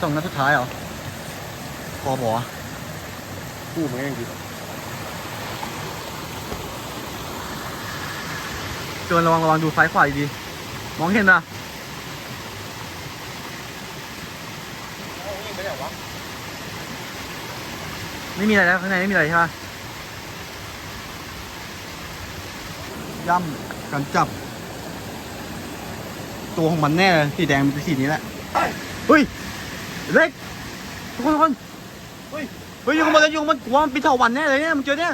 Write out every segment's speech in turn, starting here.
สองนัดสุดท้ายเหรอพอบอกกู้มาเองดิเกินระวังระวังดูซ้ายขวาดีๆมองเห็นปะเอาเองไปไหนวะไม่มีอะไรแล้วข้างในไม่มีอะไรใช่ปะย่ำกันจับ ตัวของมันแน่เลยสีแดงเป็นสีนี้แหละเฮ้ย เล็กทุกคนทุกคนเฮ้ยเฮ้ยอยู่ข้างบนเลยอยู่ข้างบนกูว่ามันเป็นเถาวันแน่เลยเนี่ยมันเจอเนี่ย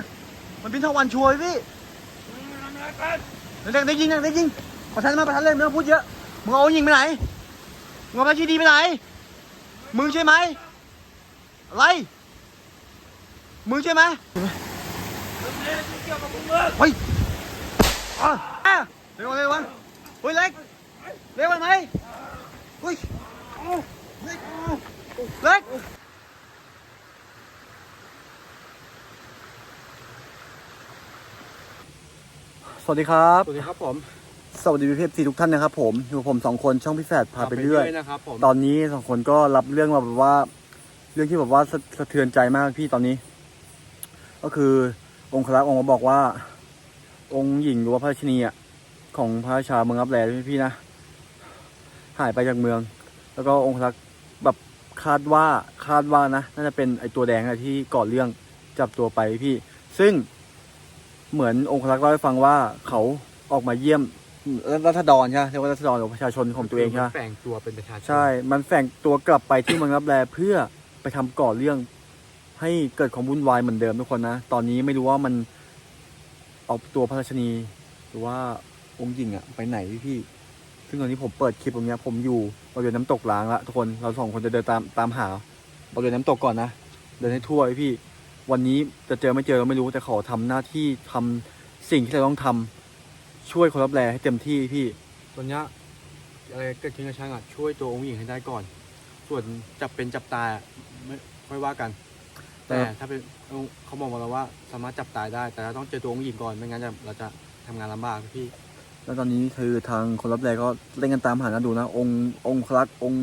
มันเป็นเถาวันชัวร์เลยพี่เด็กได้ยิงนะได้ยิงประทันมาประทันเลยไม่ต้องพูดเยอะมึงเอายิงไปไหนมึงเอาไปชีดีไปไหน มึงใช่ไหมอะไรมึงใช่ไหมเฮ้ยอะอะเร็วเร็ววะเฮ้ยเล็กเร็วไปไหมเฮ้ย เอาเล็กเอาเล็กสวัสดีครับ สวัสดีครับผม สวัสดีพี่เพฟซีทุกท่านนะครับผมอยู่กับผมสองคนช่องพี่แฝดพาไปเรื่อยนะครับผมตอนนี้สองคนก็รับเรื่องมาแบบว่า เรื่องที่แบบว่าสะสะเทือนใจมากพี่ตอนนี้ ก็คือองค์ครักษ์ออกมาบอกว่า องค์หญิงหรือว่าพระราชินีอะของพระราชาเมืองรับแลพี่พี่ๆนะหายไปจากเมือง แล้วก็องค์ครักษ์ แบบคาดว่าคาดว่านะน่าจะเป็นไอตัวแดงอะที่ก่อเรื่องจับตัวไปพี่ ซึ่งเหมือนองค์ครักษ์เล่าให้ฟังว่าเขาออกมาเยี่ยมรัษฎรใช่ไหมเรียกว่ารัษฎรหรือประชาชนของตัวเองใช่ไหมแฝงตัวเป็นประชาชนใช่ มันแฝงตัวกลับไปที่เมืองรับแลเพื่อไปทำก่อเรื่องให้เกิดความวุ่นวายเหมือนเดิมทุกคนนะ ตอนนี้ไม่รู้ว่ามันเอาตัวพระราชนี หรือว่าองค์หญิงอะไปไหนพี่พี่ ซึ่งตอนนี้ผมเปิดคลิปตรงเนี้ยผมอยู่บริเวณน้ำตกล้างละทุกคนเราสองคนจะเดินตามตามหาบริเวณน้ำตกก่อนนะเดินให้ทั่วพี่พี่ วันนี้จะเจอไม่เจอเราไม่รู้แต่ขอทำหน้าที่ทำสิ่งที่เราต้องทำช่วยคนรับแลให้เต็มที่พี่ตอนเนี้ยอะไรเกิดขึ้นกับช่างอะช่วยตัวองค์หญิงให้ได้ก่อน ส่วนจับเป็นจับตายอะไม่ค่อยว่ากัน แต่ครับถ้าเป็นเขาบอกมาแล้วว่าสามารถจับตายได้ แต่เราต้องเจอตัวองค์หญิงก่อนไม่งั้นจะเราจะทำงานลำบากพี่ แล้วตอนนี้คือทางคนรับแรงก็เล่นกันตามหากันดูนะ องค์องค์คลักษ์องค์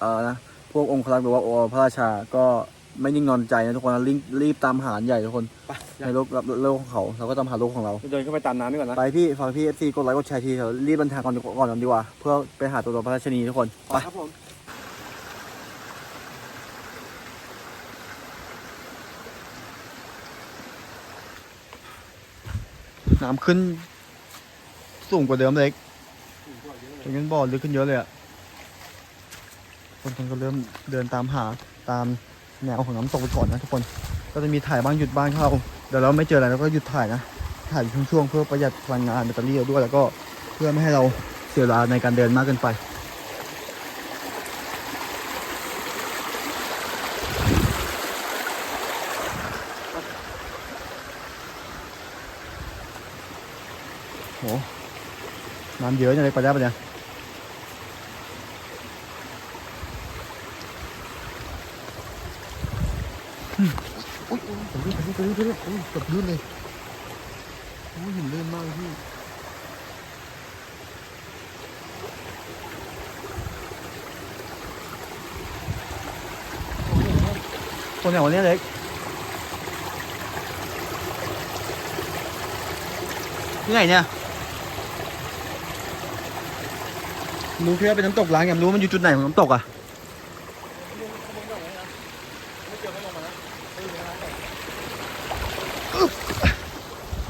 เอ่อนะพวกองค์คลักษ์หรือว่าองค์พระราชาก็ไม่นิ่งนอนใจนะทุกคนนะรีบรีบตามหาใหญ่ทุกคนไปในโลกโลกของเขาเราก็ตามหาโลกของเรา เดินเข้าไปตามน้ำนี่ก่อนนะไปพี่ฝากพี่เอฟซีกดไลค์กดแชร์ทีเถอะรีบเดินทางก่อนดีกว่าก่อนดีกว่า เพื่อไปหาตัวพระราชนีทุกคนไปครับผมน้ำขึ้น สูงกว่าเดิมเล็กถึงกันบ่อลึกขึ้นเยอะเลยอะคนทั้งก็เริ่มเดินตามหาตามแนวของน้ำตกไปก่อนนะทุกคน ก็จะมีถ่ายบ้างหยุดบ้างเข้า เดี๋ยวเราไม่เจออะไรเราก็หยุดถ่ายนะ ถ่ายช่วงๆเพื่อประหยัดพลังงานแบตเตอรี่ด้วย แล้วก็เพื่อไม่ให้เราเสียเวลาในการเดินมากเกินไป น้ำเยอะเนี่ยเล็กไปได้ปะเนี่ยอืมโอ้ยโอ้ยไปเรื่อยไปเรื่อยไปเรื่อยโอ้ยเกับลื่นเลยโอ้ยหินลื่นมากพี่ตัวไหนวะเนี่ยเล็กที่ไหนเนี่ย รู้แค่ว่าเป็นน้ำตกล้างยังรู้ว่ามันอยู่จุดไหนของน้ำตกอะ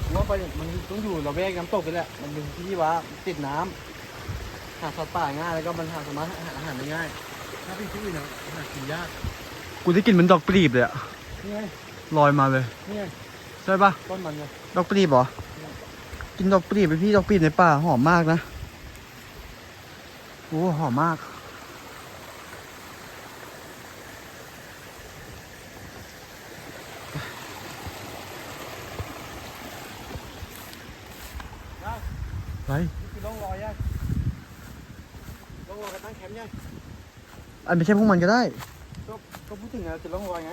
ผมว่าไปมันต้องอยู่ระแวกน้ำตกนี่แหละ มันเป็นที่ว่าติดน้ำหาสัตว์ป่าง่ายแล้วก็มันหาสามารถหาอาหารได้ง่าย ถ้าเป็นที่อื่นนะหากินยาก กูได้กลินเหมือนดอกปลีบเลยอะนี่ไงลอยมาเลย นี่ไงใช่ปะต้นมันไงดอกปลีบเหรอ กินดอกปลีบไปพี่ดอกปลีบในป่าหอมมากนะโอ้หอมมากไรนี่คือร่องรอยยังร่องรอยการตั้งแคมป์ยังอันไม่ใช่พวกมันก็ได้ ก็ก็พูดถึงอะคือร่องรอยไง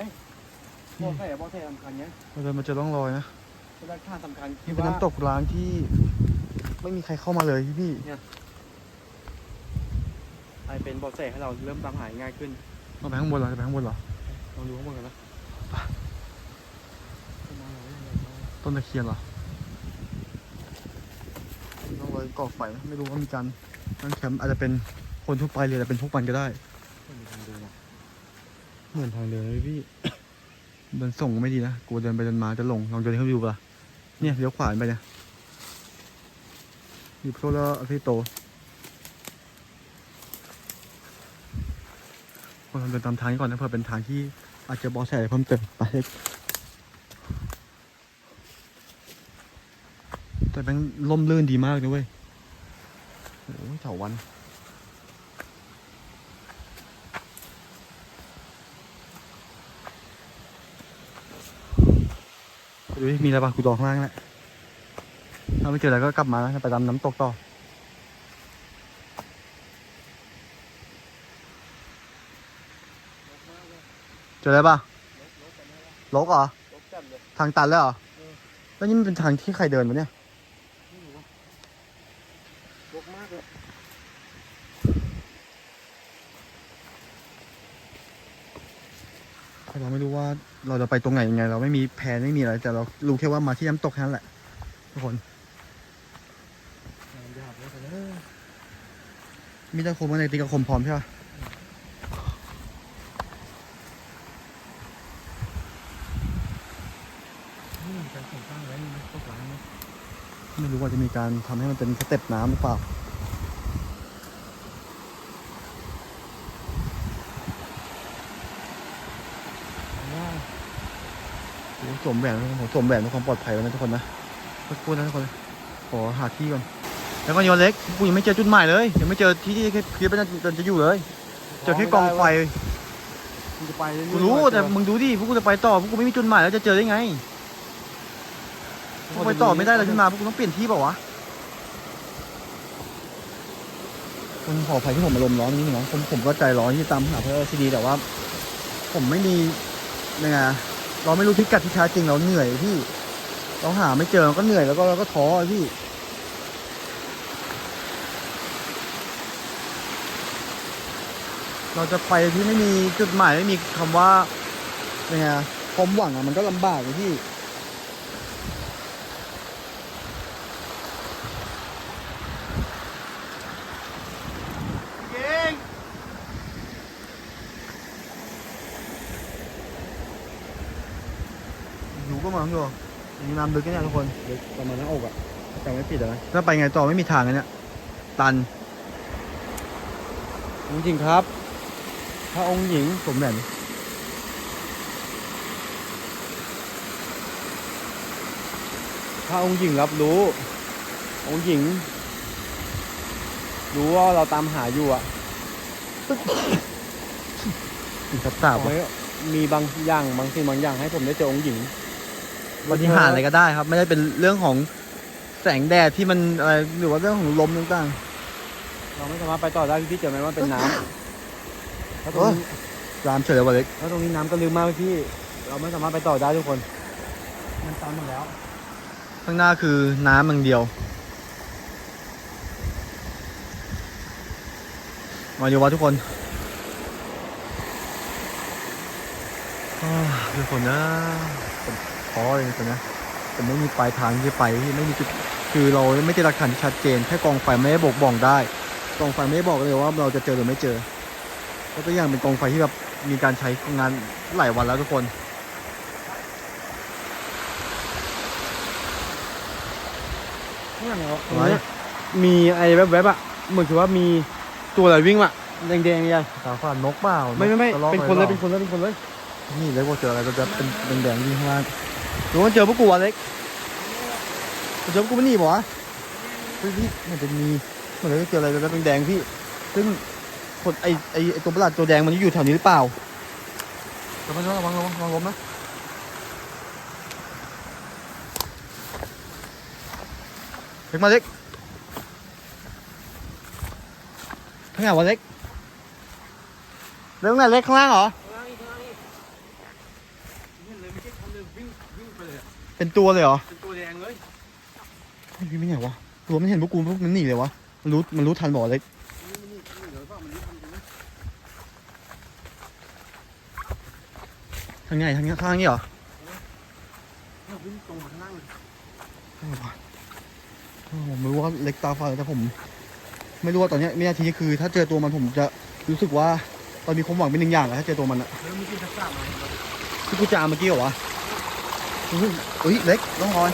บอแสบอแสสำคัญไงเราเดินมาเจอร่องรอยนะเป็นหลักฐานสำคัญนี่เป็นน้ำตกล้างที่ ไม่มีใครเข้ามาเลยพี่พี่ไอ เป็นบอแสให้เราเริ่มตามหาง่ายขึ้นเราไปข้างบนเหรอจะไปข้างบนเหรอลองดูข้างบนกันนะต้นตะเคียนเหรอต้องเลยก่อไฟนะไม่รู้ว่ามีการตั้งแคมป์อาจจะเป็นคนทั่วไปเลยแต่เป็นพวกมันก็ได้มีทางเดินอะเหมือนทางเดินเลยพี่เดินส่งไม่ดีนะกลัวเดินไปเดินมาจะหลงลองเดินเข้าไปดูปะล่ะเนี่ยเลี้ยวขวาไปเนี่ยอยู่โซล่าอาทิโต เราเดินตามทางนี้ก่อนนะเผื่อเป็นทางที่อาจจะบอแสอะไรเพิ่มเติมไปเล็กแต่แบงล่มลื่นดีมากนะเว้ยโอ้ยเถาวันดูดิมีอะไรบ้างกูดองข้างล่างแหละถ้าไม่เจออะไรก็กลับมาแล้วไปตามน้ำตกต่อ เจออะไรป่ะลกเหรอรถจัดเลย ทางตันแล้วเหรอแล้วนี่มันเป็นทางที่ใครเดินมาเนี่ย ไม่รู้ว่ะรกมากเลยเราไม่รู้ว่าเราจะไปตรงไหนยังไง เราไม่มีแผนไม่มีอะไร แต่เรารู้แค่ว่ามาที่น้ำตกแค่นั้นแหละทุกคนหยาบเลยแต่เนอะมีตะคมอะไรตีกระคมพร้อมใช่ปะ นี่มันการก่อสร้างไว้นี่นะตกหลังนะ ไม่รู้ ว่าจะมีการทำให้มันเป็นสเต็ปน้ำหรือเปล่าว่าโอ้โหสวมแหวนผมสวมแหวนเพื่อความปลอดภัยไว้นะทุกคนนะสักครู่นะทุกคนขอหาที่ก่อนแล้วก็โยนเล็กกูยังไม่เจอจุดหมายเลยยังไม่เจอที่ที่คิดว่าจะจะอยู่เลยเจอแค่กองไฟมึงจะไปเอยๆกูรู้ว่ะแต่มึงดูดิพวกกูจะไปต่อพวกกูไม่มีจุดหมายแล้วจะเจอได้ไงพว กไปต่อไม่ได้เลยขึ้นมาพวกกูต้องเปลี่ยนที่เปล่าวะผมขออภัยที่ผมอารมณ์ร้อนนิดนึงนะผมผมก็ใจร้อนที่ตามหาเพื่อซีดีแต่ว่า ผมไม่มียังไงอะเราไม่รู้พิกัดที่แท้จริงเราเหนื่อยพี่ เราหาไม่เจอเราก็เหนื่อยแล้วก็เราก็ท้อพี่เราจะไปที่ไม่มีจุดหมายไม่มีคำว่ายังไงอะความหวังอะมันก็ลำบากเลยพี่ อยู่ก็มาอยู่มีน้ำลึกแน่ทุกคนเด็กประมาณหน้าอกอะจำไม่ผิดอะนะถ้าไปไงต่อไม่มีทางเลยเนี่ยตันจริงๆครับพระองค์หญิงสมแหวนพระองค์หญิงรับรู้ องค์หญิง รู้ว่าเราตามหาอยู่อะอีกสับสาบขอให้มีบางอย่างบางสิ่งบางอย่างให้ผมได้เจอองค์หญิง ปฏิหารย์อะไรก็ได้ครับ ไม่ได้เป็นเรื่องของแสงแดดที่มันอะไรหรือว่าเรื่องของลมต่างเราไม่สามารถไปต่อได้พี่เจอไหมว่าเป็นน้ำแล้วตรงนี้ๆรามเฉยเลยวันเล็กแล้วตรงนี้น้ำก็ลึกมากพี่ เราไม่สามารถไปต่อได้ทุกคน มันตันหมดแล้ว ข้างหน้าคือน้ำอย่างเดียว มาอยู่วะทุกคนอ้าวทุกคนนะผม ท้อเลยทุกคนนะผมไม่มีปลายทางที่จะไปที่ไม่มีจุดคือเราไม่ได้หลักฐานที่ชัดเจนแค่กองไฟไม่ได้บอกบอกได้กองไฟไม่ได้บอกเลยว่าเราจะเจอหรือไม่เจอเพราะตัวอย่างเป็นกองไฟที่แบบมีการใช้งานหลายวันแล้วทุกคนข้างหลังเราอะไรมีไอ้แวบๆอะเหมือนคือว่ามีตัวอะไรวิ่งมาแดงๆใหญ่ตาฝาดนกเปล่าไม่ไม่ไม่กระรอกเป็นคนเลยอะเป็นคนเลยเป็นคนเลยนี่เลยว่าเจออะไรจะเป็นแดงๆวิ่งข้างล่าง หรือว่าเจอพวกกูวะเล็กเจอพวกกูไม่หนีบเหรอวะเฮ้ยพี่มันจะมีเมือนจะเจออะไรจะเป็นแดงๆพี่ ซึ่งคนไอไอตัวประหลาดตัวแดงมันอยู่แถวนี้หรือเปล่าระวังระวังระวังระวังล้มนะเล็กมาเล็กข้างไหนวะเล็กเล็กไหนเล็กข้างล่างเหรอ เป็นตัวเลยเหรอ เป็นตัวแดงเลยเฮ้ยไม่ไหนวะตัวมันเห็นพวกกูพวกมันหนีเลยวะ มันรู้ มันรู้ทันบอกเล็กทางไหนทางนี้ข้างนี้เหรอเนี่ยวิ่งตรงมาข้างล่างเลยใช่ปะผมไม่รู้ว่าเล็กตาฟ้าแต่ผม ไม่รู้ว่าตอนเนี้ยวินาทีนี้คือ ถ้าเจอตัวมันผมจะรู้สึกว่าตอนมีความหวังเป็นหนึ่งอย่างอะถ้าเจอตัวมันอะแล้วมีกินทักษะมาที่กูจามเมื่อกี้เหรอวะ อุ้ยเล็กน้องรอย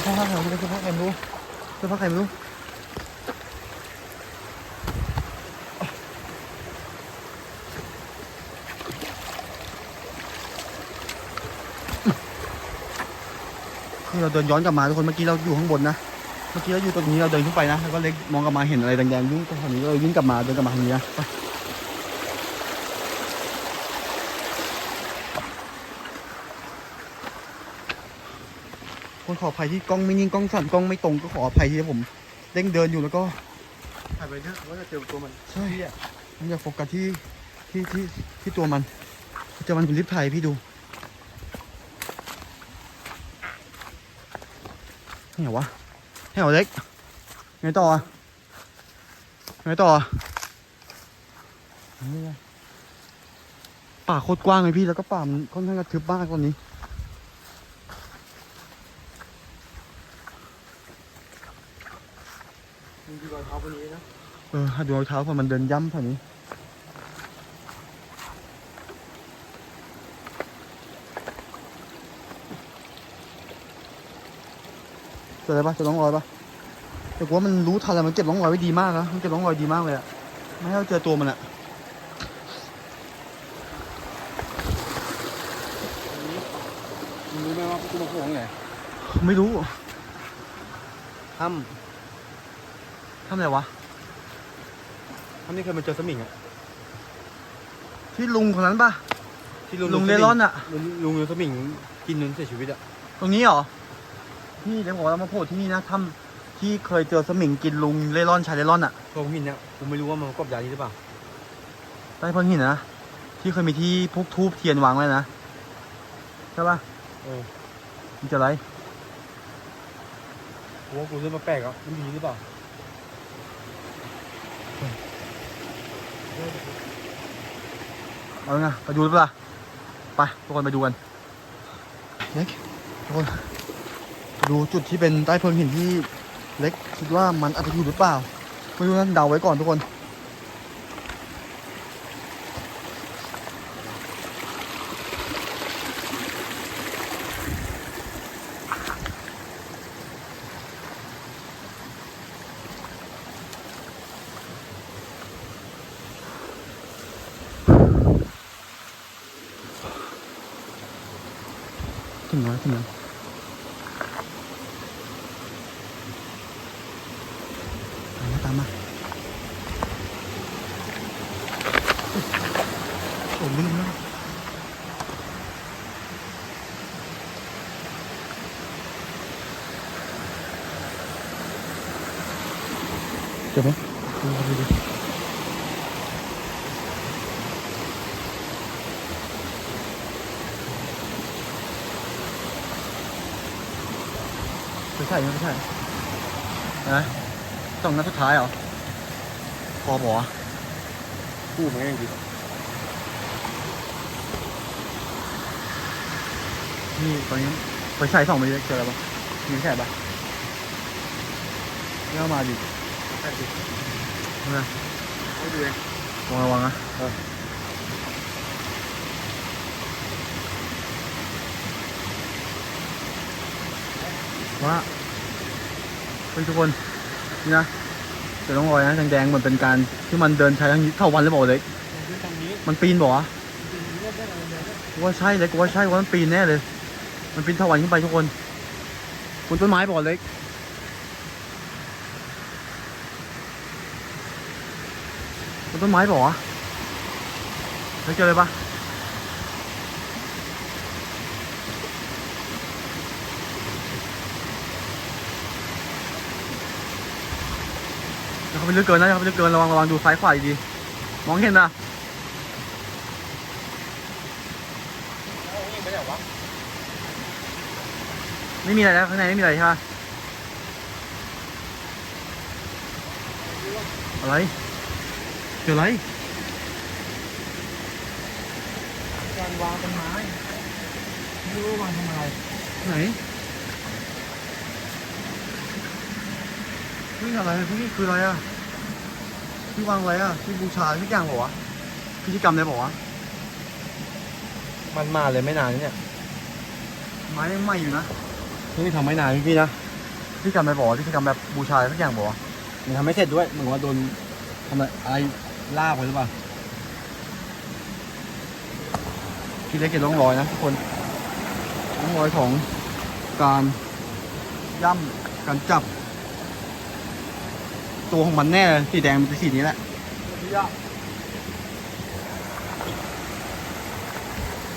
เสื้อผ้าใครไม่รู้เสื้อผ้าใครไม่รู้เสื้อผ้าใครไม่รู้นี่เราเดินย้อนกลับมาทุกคนเมื่อกี้เราอยู่ข้างบนนะเมื่อกี้เราอยู่ตรงนี้เราเดินขึ้นไปนะแล้วก็เล็กมองกลับมาเห็นอะไรแดงๆวิ่งตรงนี้เราวิ่งกลับมาเดินกลับมาทางนี้นะไปคน ขออภัยที่กล้องไม่นิ่งกล้องสั่นกล้องไม่ตรงก็ขออภัยที่ผมเด้งเดินอยู่แล้วก็ถ่ายไปเถอะว่าจะเจอตัวมันใช่ผมอยากโฟกัสที่ที่ที่ที่ตัวมันเจอมันผมรีบถ่ายให้พี่ดูนี่เหรอวะนี่เหรอเล็กไงต่ออะไงต่ออะนี่ไงป่าโคตรกว้างเลยพี่แล้วก็ป่ามันค่อนข้างกระทึบมากตอนนี้ มีรอยเท้าพวกนี้นะ เออดูรองเท้าพอมันเดินย่ำแถวนี้เจออะไรปะเจอร่องรอยปะแต่กูว่ามันรู้ทันแล้วมันเก็บร่องรอยไว้ดีมากนะมันเก็บร่องรอยดีมากเลยอะไม่ให้เราเจอตัวมันอะมึงรู้ไหมว่ากูมาโผล่ตรงไหนไม่รู้ถ้ ทำอะไรวะำถ้ำนี่เคยมาเจอสมิงอะที่ลุงคนนั้นปะ ที่ลุงเล่ร่อนอะ ลุงลุงสมิงกินจนเสียชีวิตอะตรงนี้เหรอ นี่เดี๋ยวบอกว่าเรามาโผล่ที่นี่นะถ้ำที่เคยเจอสมิงกินลุงเล่ร่อนชายเล่ร่อนอะตัวหินเนี่ยกูไม่รู้ว่ามันกบยานี้หรือเปล่าใต้เพิ่งหินนะ ที่เคยมีที่พวกทูบเทียนวางไว้นะ ใช่ปะเออมันจะอะไรกูว่ากูเริ่มมาแปลกอะมันมีหรือเปล่า เอาไงไปดูหรือเปล่าไปทุกคนไปดูกันเล็กทุกคนดูจุดที่เป็นใต้เพิงหินที่เล็กคิดว่ามันอาจจะอยู่หรือเปล่าไม่รู้นะเดาไว้ก่อนทุกคน ถึงแล้วถึงแล้วตามมาตามมาโอ้ลืมแล้วเจอไหมดูดูดูไม่ ใช่ไม่ใช่นะสองนัดสุดท้ายเหรอพอบอกวะกูมันเองดินี่ตอนนี้ไปใช้สองไปเจอแล้วปะมีใช่ปะเล่ามาดิใช่ดินะให้ดูเองระวังระวังนะเออว่าเฮ้ย ทุกคนนี่นะเจอร่องรอยนะแดงๆเหมือนเป็นการที่มันเดินใช้ทั้งเท่าวันเลยบอกเลยทางนี้มันปีนบอกวะจริงๆเลือกได้อะไรเนี่ยกูว่าใช่เลยกูว่าใช่ว่ามันปีนแน่เลย มันปีนเท่าวันขึ้นไปทุกคนบนต้นไม้บอกเลยบนต้นไม้บอกวะเฮ้ยเจอเลยปะอย่าเข้า ไปลึกเกินนะอย่าเข้าไปลึกเกินระวังระวังดูซ้ายขวาดีๆมองเห็นนะเอาเองไปไหนวะไม่มีอะไรแล้วข้างในไม่มีอะไรใช่ปะอะไรเจออะไรการวางต้นไม้ไม่รู้ว่าวางทำอะไรไหนนี่อะไรพี่คืออะไรอะ พี่วางอะไรอะพี่บูชาทุกอย่างเหรอวะพิธีกรรมอะไรบอกวะมันมาเลยไม่นานนี่เนี่ยไม้ยังใหม่อยู่นะนี่ทำไม่นานพี่นะพิธีกรรมอะไรบอกวะพิธีกรรมแบบบูชาทุกอย่างบอกวะมันทำไม่เสร็จด้วยเหมือนว่าโดนทำอะไรอะไรลากไปหรือเปล่าพี่เล็กเห็นร่องรอยนะทุกคนร่องรอยของการย่ำการจับ ตัวของมันแน่เลยสีแดงมันจะสีนี้แหละ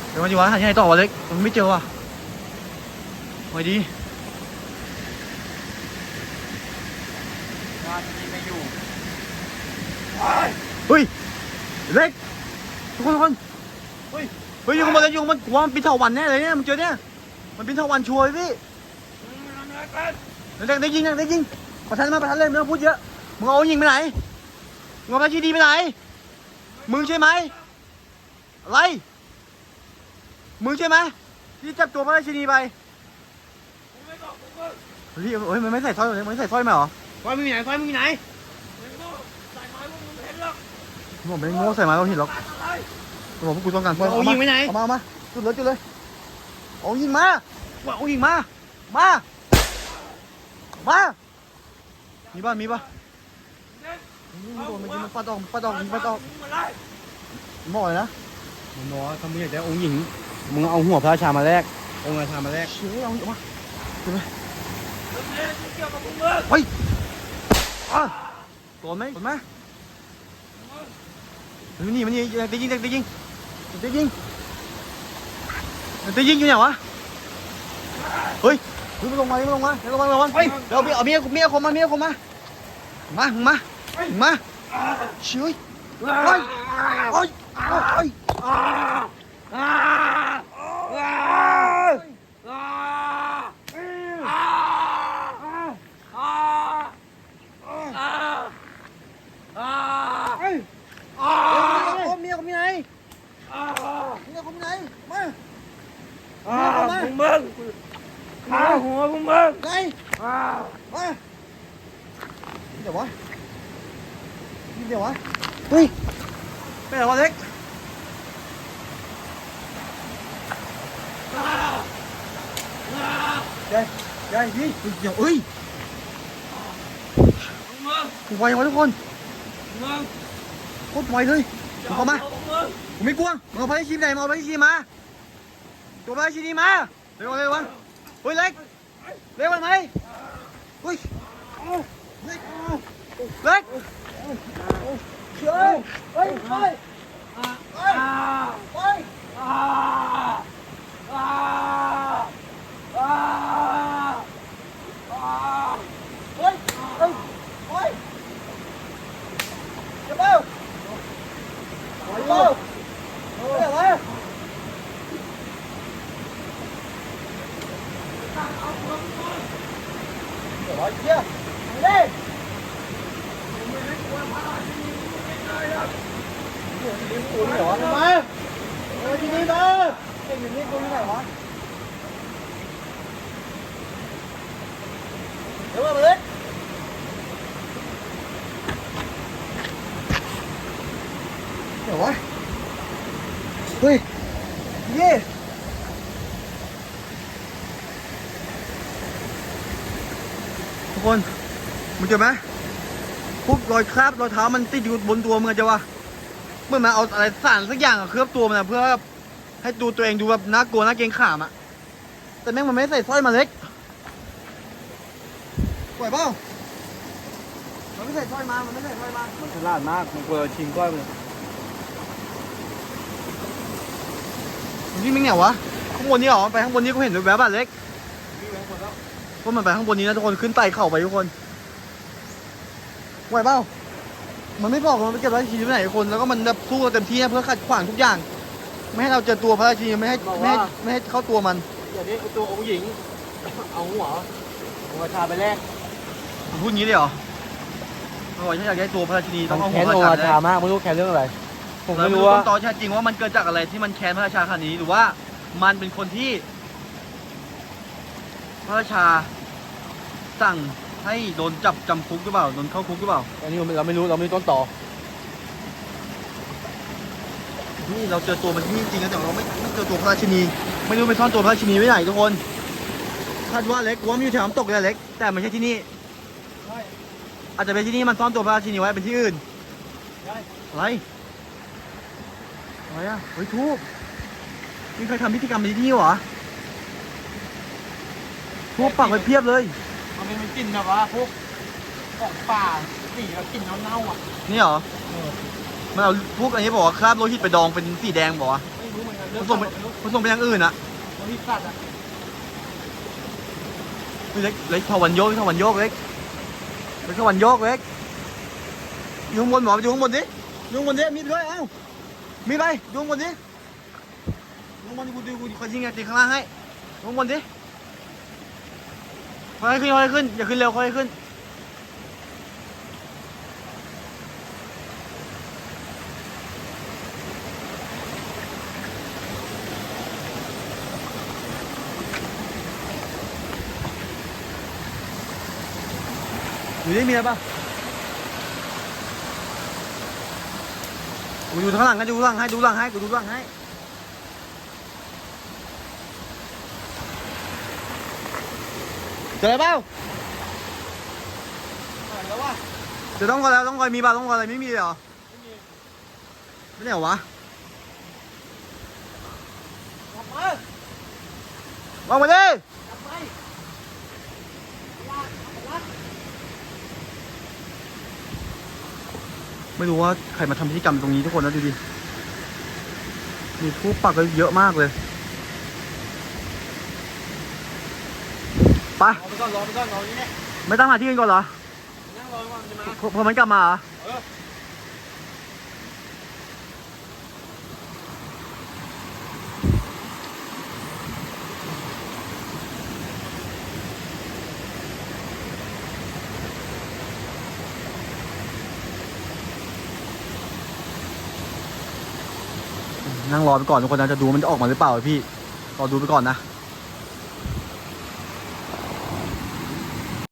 เดี๋ยวมาดีวะหาที่ไหนต่อวะเล็กมันไม่เจอว่ะไว้ดีบ้านที่ไม่อยู่เฮ้ยเล็กทุกคนทุกคนเฮ้ยเฮ้ยอยู่ข้างบนเลยอยู่ข้างบนกูว่ามันปีนเถาวันแน่เลยเนี่ยมันเจอเนี่ยมันปีนเถาวันชัวร์เลยพี่เล็กได้ยิงนะได้ยิงประทันมาประทันเลยไม่ต้องพูดเยอะ มึงเอายิงไปไหนมึงเอาพระชีดีไปไหน มึงใช่ไหมอะไร มึงใช่ไหมที่จับตัวพระราชินีไปเฮ้ยเฮ้ยมันไม่ใส่สร้อยมันไม่ใส่สร้อยมาเหรอไฟมึงอยู่ไหนไฟมึงอยู่ไหนผมไม่ได้โง่ใส่ไม้เราเห็นหรอกผมบอกพวกกูต้องการสร้อยเอายิงไปไหนเอามาเอามาจุดเลยจุดเลยเอายิงมาว่าเอายิงมา มา มา มีบ้านมีป่ะมี โดนมันยิงมันปัดออกปัดออกยิงปัดออกมองเลยนะมันบอกว่าถ้ามึงอยากได้องค์หญิง มึงเอาหัวพระราชามาแลก องค์ราชามาแลกเชี่ยเอาเอามาจุดเลยเฮ้ยอะโดนไหมโดนไหมเฮ้ยมันนี่มันนี่ได้ยิงได้ยิงได้ยิงได้ยิงอยู่ไหนวะ เฮ้ยเฮ้ยมันลงมามันลงมาเดี๋ยวลงมาลงมาเฮ้ยเดี๋ยวเอาเมียเอาเมียเมียคมมาเมียคมมา มามึงมา má. Chị ơi. Ôi. Ôi. Ôi. Hùng mừng. Hùng mừng. Đây Má. Đi rồi bói นเมียคมมีไหนมาอ่าพวกมึงข้าหัวพวกมึงไงมาเดี๋ยววะเดี๋ยววะ เฮ้ยไปไหนวะเล็กเดี๋ยวเดี๋ยวพี่เดี๋ยวเอ้ยไววะทุกคนโคตรไวเลยมึงเข้ามาผมไม่กลัวมึงเอาไปที่ชีมไหนมึงเอาไปที่ชีมมาตัวไปที่ชีมมา เร็วเร็ววะเฮ้ยเล็ก เร็วไหมเฮ้ยเล็กเล็ก Ah! กคนมึงเจอไหมพวกรอยคราบรอยเท้ามันติดอยู่บนตัวมึงอะเจอวะเมื่อมาเอาอะไรสารสักอย่างอะเคลือบตัวมันอะเพื่อให้ดูตัวเองดูแบบน่ากลัวน่าเกรงขามอะแต่แม่งมันไม่ใส่สร้อยมาเล็กปล่อยเปล่ามันไม่ใส่สร้อยมา มันไม่ใส่สร้อยมา มันฉลาดมาก มันกลัวชิงก้อยมันมันวิ่งไม่เหนียววะข้างบนนี้เหรอไปข้างบนนี้กูเห็นแวบๆอะเล็ก พวกมันไปข้างบนนี้นะทุกคนขึ้นไต่เข่าไปทุกคนไหวเปล่ามันไม่บอกมันไปเก็บพระราชินีไว้ไหนคน แล้วก็มันแบบสู้กันเต็มที่นะเพื่อขัดขวางทุกอย่าง ไม่ให้เราเจอตัวพระราชินีไม่ให้ไม่ให้ไม่ให้เข้าตัวมันอย่างนี้ตัวองค์หญิง เอาหัวองค์ราชาไปแลกผมพูดงี้เลยเหรอเขาบอกฉันอยากได้ตัวพระราชินีต้องเอาหัแค้วนพระองค์ราราชาชามากไม่รู้แค้นเรื่องอะไรผมเราไม่ไม่รู้รู้ว่าต้นตอแท้จริงว่ามันเกิดจากอะไรที่มันแค้นพระราชาขนาดนี้หรือว่ามันเป็นคนที่พ ระราชาสั่งให้โดนจับจำคุกหรือเปล่าโดนเข้าคุกหรือเปล่า อันนี้เราไม่รู้เราไม่รู้ต้นต่อ นี่เราเจอตัวมันที่นี่จริงนะแต่เราไม่ไม่เจอตัวพระราชินี ไม่รู้ไปซ่อนตัวพระราชินีไว้ไหนทุกคนคาดว่าเล็กว่ามันอยู่แถวน้ำตกเลยเล็ก แต่ไม่ใช่ที่นี่ใช่อาจจะเป็นที่นี่มันซ่อนตัวพระราชินีไว้เป็นที่อื่นใช่อะไรอะไรอะเฮ้ยทูบมีใครทำพิธีกรรมในที่นี่เหรอ ทูบปักไว้เพียบเลย มันเป็นกลิ่นแบบว่าพวกของป่าสีแล้วกลิ่นเน่าๆอะนี่เหรอเออมันเอาพวกอันนี้บอกว่าคราบโลหิตไปดองเป็นสีแดงบอกว่าไม่รู้เหมือนกันผเรื่องสมไปไม่รู้ผสมไปอย่างอื่นอะโลหิตสัตว์อะเฮ้ยเล็กเล็กทวันโยกทวันโยกเล็กเล็กทวันโยกเล็กอยู่ข้างบนหมอไปอยู่ข้างบนดิอยู่ข้างบนดิมีดด้วยเอ้ามีดไปอยู่ข้างบนดิอยู่ข้างบนดิกูดูกูขอยิงไงตีข้างล่างให้อยู่ข้างบนดิ ค่อยๆขึ้นค่อยขึ้นอย่าขึ้นเร็วค่อยๆขึ้นอยู่นี่มีอะไรปะกูอยู่ข้างหลังกันดูหลังให้ดูหลังให้กูดูหลังให้ เจอเปล่าแล้วว่าเดี๋ยวต้องคอยแล้วต้องคอยมีบ้าต้องคอยอะไรไม่มีเลยเหรอไม่มีไม่ได้เหรอวะกลับมาวางไปดิกลับไปไม่รู้ว่าใครมาทำพิธีกรรมตรงนี้ทุกคนนะดูดิมีทูปปักไว้เยอะมากเลย ไปรอไปก่อนรอไปก่อนรอนี่แน่ไม่ตั้งหาที่กันก่อนเหรอนั่งรอก่อนจะมาพอพอมันกลับมาเหรอเออนั่งรอไปก่อนทุกคนนะจะดูมันจะออกมาหรือเปล่าพี่รอดูไปก่อนนะ